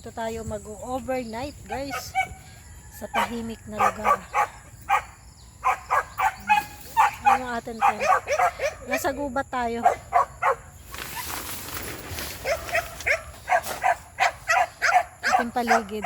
Dito tayo mag-overnight, guys. Sa tahimik na lugar. Yan yung ating tent. Nasa gubat tayo. Ating paligid.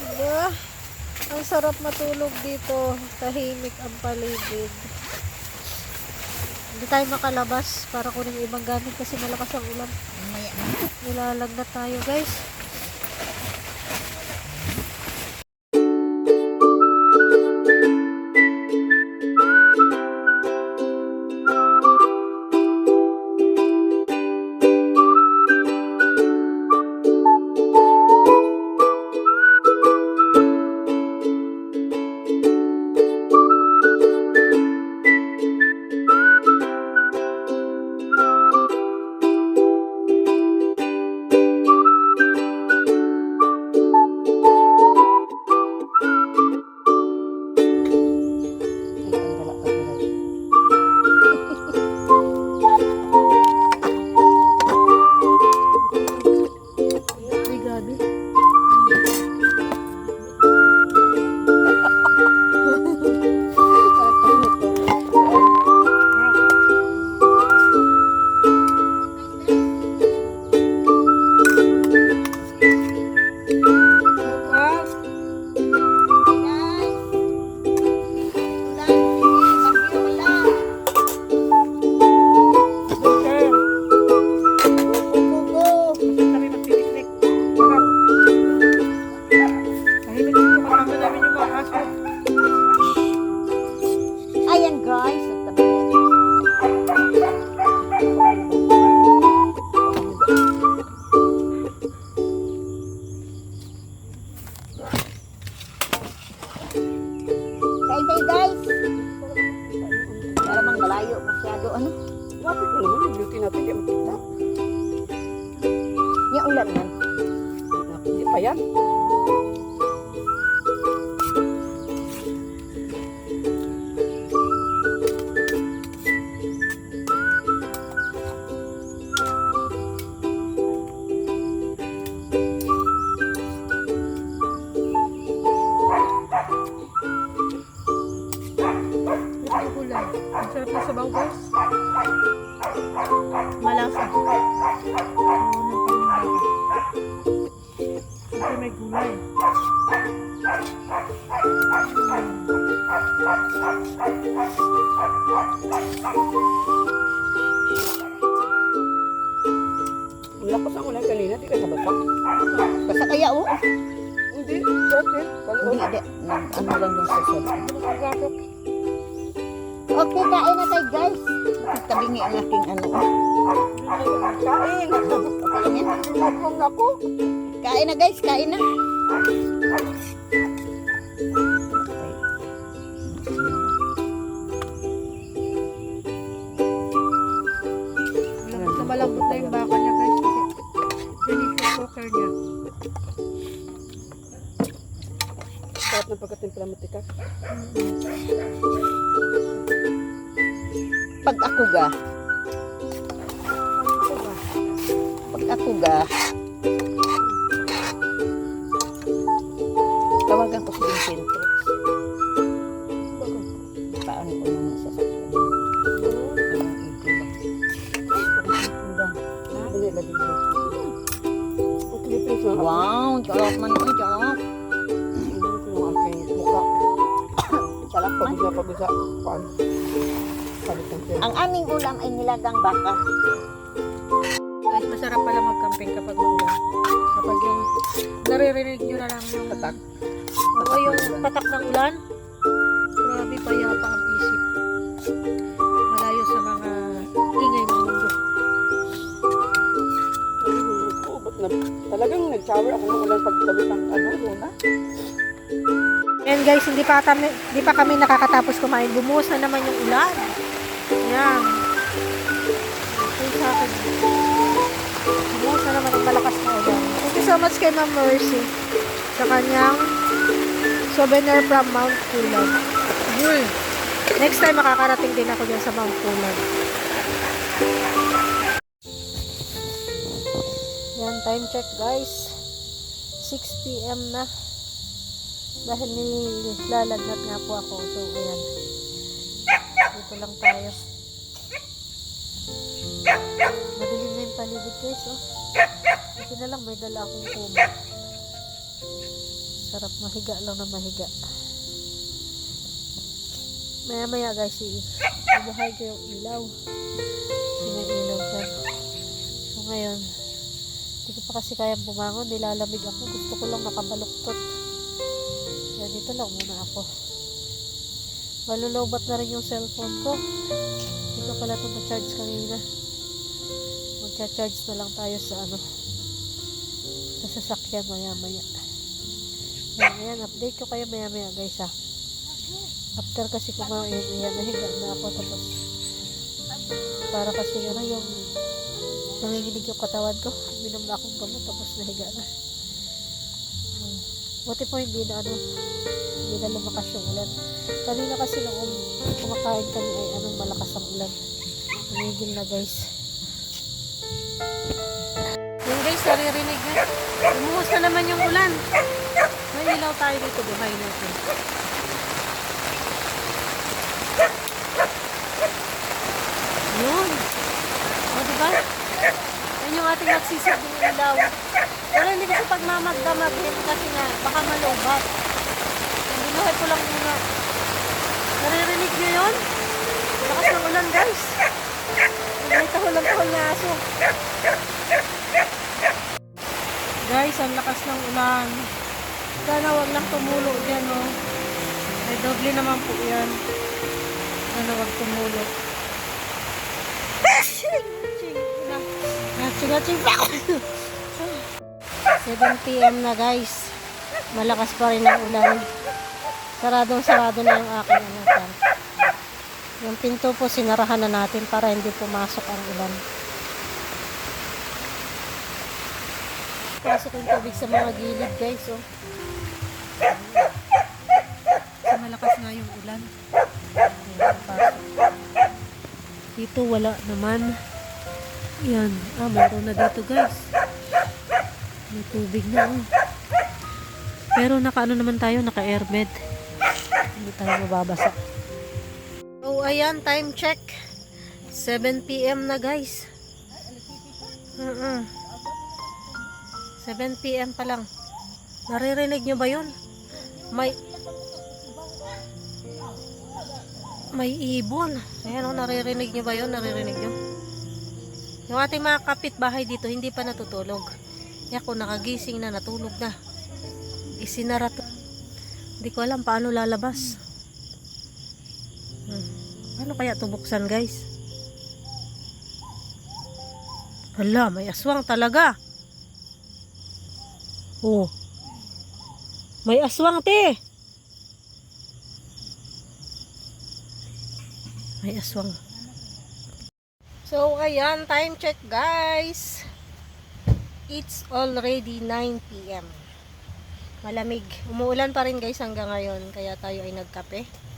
Diba? Ang sarap matulog dito. Tahimik ang paligid. Hindi tayo makalabas para kunin ibang gamit kasi malakas ang ulan. Nilalagnat tayo guys. Kain tayo guys. Para mang malayo masyado ano. Lapit mo naman yung beauty natin. Di makita. Yung ulan man. Hindi pa yan. Ito gulay. Ang sarap na sabaw guys. Malasa. Kasi may gulay. Ang lakas ang ulan kanina, di ka nabasa. Basta kaya oh. Hindi, sarap din. Hindi, hindi. Nag, ano lang yung susunod. Huwag kain na tayo guys. Tabingi ang aking ano. Kain. Kain. Kung ako. Kain na guys, kain na. Malambot na yung baka niya guys. Delicious cooker niya. Sarap ng pagkatimpla matika. Mm -hmm. Ga, Ano ba? pag baka. Guys, masarap pala mag-camping kapag maulan. Kapag yung naririnig nyo na lang yung Patak. Oo, yung patak ng ulan. Grabe payapa ang isip. Malayo sa mga ingay ng mundo. Talagang nag-shower ako ng ulan pagtabi ng ano, luna. And guys, hindi pa kami, hindi pa kami nakakatapos kumain. Bumuhos na naman yung ulan. Yan. Sa akin. Bumuhos na naman ang malakas na ulan. Thank you so much kay Ma'am Mercy sa kanyang souvenir from Mount Pulag. Yun. Next time makakarating din ako dyan sa Mount Pulag. Yan, time check guys. 6 p.m. na. Dahil nilalagnat nga po ako. So, ayan. Dito lang tayo. Madilim na yung paligid guys, oh. Buti na lang may dala akong kuma. Sarap mahiga lang na mahiga. Maya maya guys, ibuhay ko yung ilaw. May ilaw dyan. So ngayon, hindi ko pa kasi kayang bumangon. Nilalamig ako. Gusto ko lang nakabaluktot. Kaya dito lang muna ako. Malulowbat na rin yung cellphone ko. Hindi ko pala ito na-charge kanina. Magcha-charge na lang tayo sa ano sa sasakyan maya maya. Ayan, update ko kayo maya maya guys ha. After kasi kumain, ayan, nahiga na ako tapos para kasi ano yung nanginginig yung katawan ko. Minom na akong gamot tapos nahiga na. Buti po hindi na ano, hindi na lumakas yung ulan. Kanina kasi nung um, kumakain kami ay anong malakas ang ulan. Tumigil na guys. Yung guys, naririnig na. Umuhos na naman yung ulan. May ilaw tayo dito, buhay natin. Yun. O, diba? Yan yung ating nagsisibing ilaw. Pero hindi kasi pagmamagdamag din kasi nga, baka malobat. Binuhay ko lang muna. Naririnig nyo yun? Lakas ng ulan guys. May tahol-tahol na aso. Guys, ang lakas ng ulan. Sana wag lang tumulo dyan, oh. May doble naman po yan. Sana wag tumulo. Naching-naching pa ako. 7 p.m. na guys. Malakas pa rin ang ulan. Saradong sarado na yung aking ano. Yung pinto po sinarahan na natin para hindi pumasok ang ulan. Pasok yung tubig sa mga gilid guys oh. Kasi malakas nga yung ulan. Dito wala naman. Yan. Ah, meron na dito guys. May tubig na oh. Pero naka ano naman tayo, naka airbed. Hindi tayo mababasa. Ayan, time check. 7 p.m. na guys. Uh-uh. 7 p.m. pa lang. Naririnig nyo ba yun? May may ibon. Ayan o, naririnig nyo ba yun? Naririnig nyo? Yung ating mga kapitbahay dito, hindi pa natutulog. Kaya kung nakagising na, natulog na. Isinara. Hindi ko alam paano lalabas. Paano kaya ito buksan guys? Hala, may aswang talaga. Oh. May aswang te. May aswang. So, ayan, time check guys. it's already 9 p.m. Malamig. Umuulan pa rin guys hanggang ngayon. Kaya tayo ay nagkape.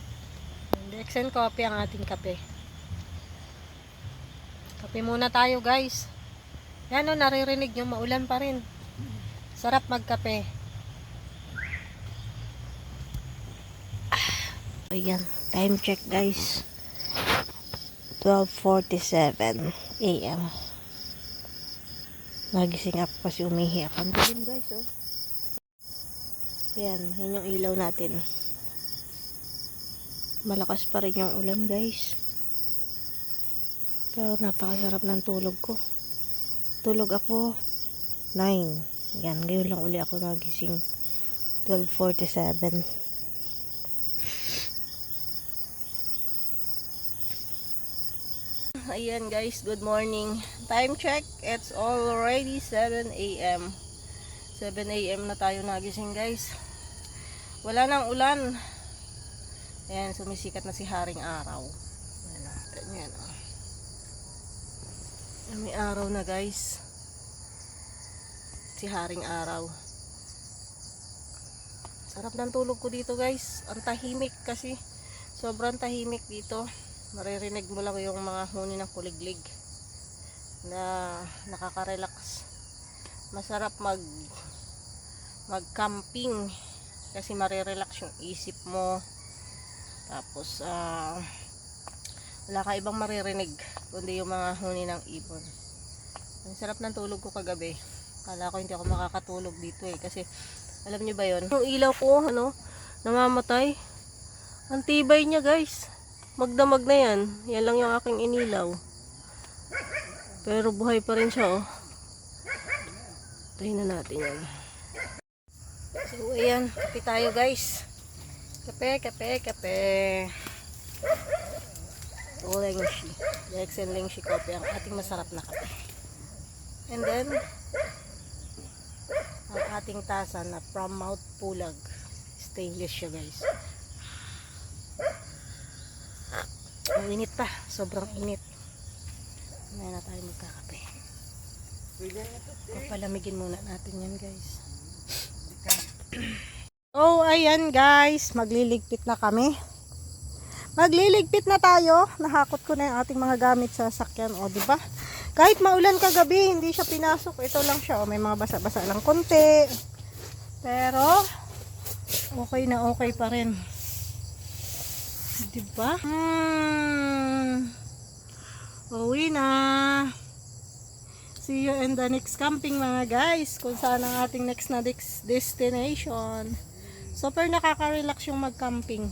Dexen coffee ang ating kape. Kape muna tayo guys. Yan o, naririnig nyo, maulan pa rin. Sarap magkape. Ah, Ayan, time check guys. 12.47 a.m. Nagising ako kasi umihi ako. Ang guys oh. Ayan, yan yung ilaw natin. Malakas pa rin yung ulan guys. Pero napakasarap ng tulog ko. Tulog ako 9. Yan, ngayon lang uli ako nagising. 12.47. Ayan guys, good morning. Time check, it's already 7 a.m. 7 a.m. na tayo nagising guys. Wala nang ulan. Ayan, sumisikat na si Haring Araw. Ayan, ayan oh. May araw na guys. Si Haring Araw. Sarap ng tulog ko dito guys. Ang tahimik kasi. Sobrang tahimik dito. Maririnig mo lang yung mga huni ng kuliglig na nakaka-relax. Masarap mag mag-camping kasi marirelax yung isip mo. Tapos ah wala ka ibang maririnig kundi yung mga huni ng ibon. Ang sarap ng tulog ko kagabi. Kala ko hindi ako makakatulog dito eh kasi alam niyo ba yon? Yung ilaw ko ano namamatay. Ang tibay niya guys. Magdamag na yan. Yan lang yung aking inilaw. Pero buhay pa rin siya oh. Tayin na natin yan. So ayan, kape tayo guys. Kape, kape, kape. Lengshi. Jackson Lengshi coffee ang ating masarap na kape. And then, ang ating tasa na from Mount Pulag. Stainless siya guys. Ang init pa. Sobrang init. Ngayon na tayo magkakape. Papalamigin muna natin yan guys. Oh, ayan guys. Magliligpit na kami. Magliligpit na tayo. Nahakot ko na yung ating mga gamit sa sakyan. O, di ba? Kahit maulan kagabi, hindi siya pinasok. Ito lang siya. O, may mga basa-basa lang konti. Pero, okay na okay pa rin. Di ba? Hmm. Uwi na. See you in the next camping mga guys. Kung saan ang ating next na destination. Super nakaka-relax yung mag-camping.